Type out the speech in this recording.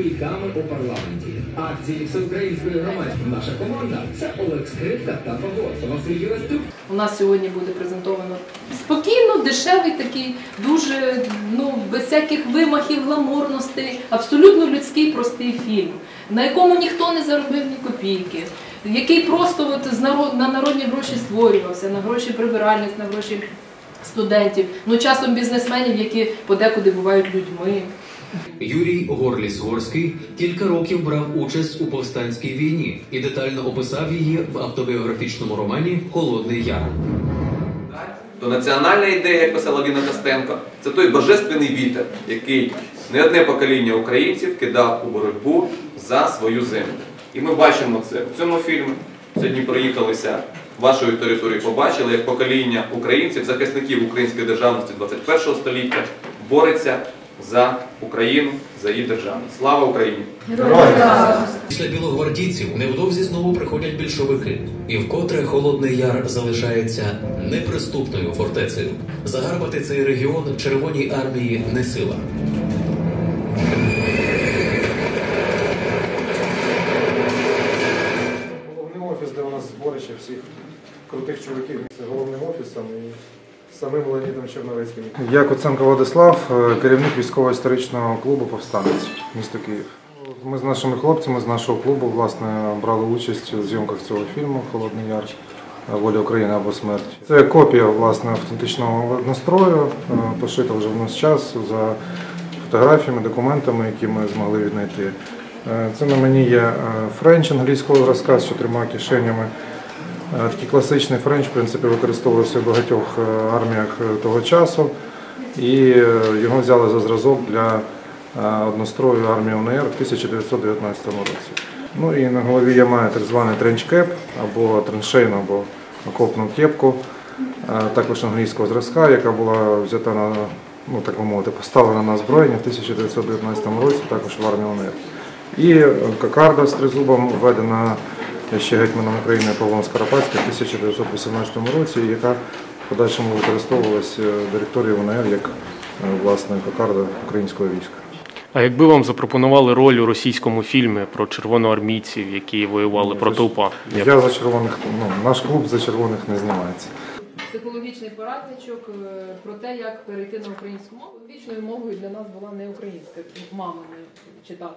і бійками у парламенті. Акції всеукраїнської громадської наша команда це Олег Скрипка та Фагот. Василь Євастюк. У нас сьогодні буде презентовано спокійно, дешевий такий, дуже ну без всяких вимахів, гламурностей, абсолютно людський простий фільм, на якому ніхто не заробив ні копійки, який просто от з народ на народні гроші створювався, на гроші прибиральниць, на гроші студентів, ну часом бізнесменів, які подекуди бувають людьми. Юрій Горліс-Горський кілька років брав участь у повстанській війні і детально описав її в автобіографічному романі Холодний Яр. То національна ідея, як писала Ліна Костенко, це той божественний вітер, який не одне покоління українців кидав у боротьбу за свою землю. І ми бачимо це в цьому фільмі. Сьогодні проїхалися вашою територією, побачили, як покоління українців, захисників української державності 21 століття бореться за Україну, за її державність. Слава Україні! Після білогвардійців невдовзі знову приходять більшовики, і вкотре Холодний Яр залишається неприступною фортецею. Загарбати цей регіон Червоній армії не сила. Головний офіс, де у нас зборище всіх крутих чоловіків місце головним офісом і самим Леонідом Черновецьким. Я Куценко Владислав, е, керівник військово-історичного клубу Повстанець місто Київ. Ми з нашими хлопцями з нашого клубу власне брали участь у зйомках цього фільму Холодний Яр. е, Воля України або смерть. Це копія власне автентичного настрою, е, пошита вже в нас час за фотографіями, документами, які ми змогли віднайти. Це на мені є френч англійського зразка з чотирма кишенями. Е, Такий класичний френч, в принципі, використовувався в багатьох е, арміях е, того часу. І його взяли за зразок для однострою армії УНР в 1919 році. Ну і на голові я маю так званий тренчкеп або траншейну, або окопну кепку, також англійського зразка, яка була взята на, ну так би мовити, поставлена на озброєння в 1919 році, також в армії УНР. І кокарда з тризубом введена ще гетьманом України Павлом Скоропадським в 1918 році, яка в подальшому використовувалася директорією УНР як е, власне кокарда українського війська. А якби вам запропонували роль у російському фільмі про червоноармійців, які воювали проти УПА? Як- Я за червоних, ну наш клуб за червоних не знімається. Психологічний порадничок е, про те, як перейти на українську мову. Вічною мовою для нас була не українська, мама не чи тато.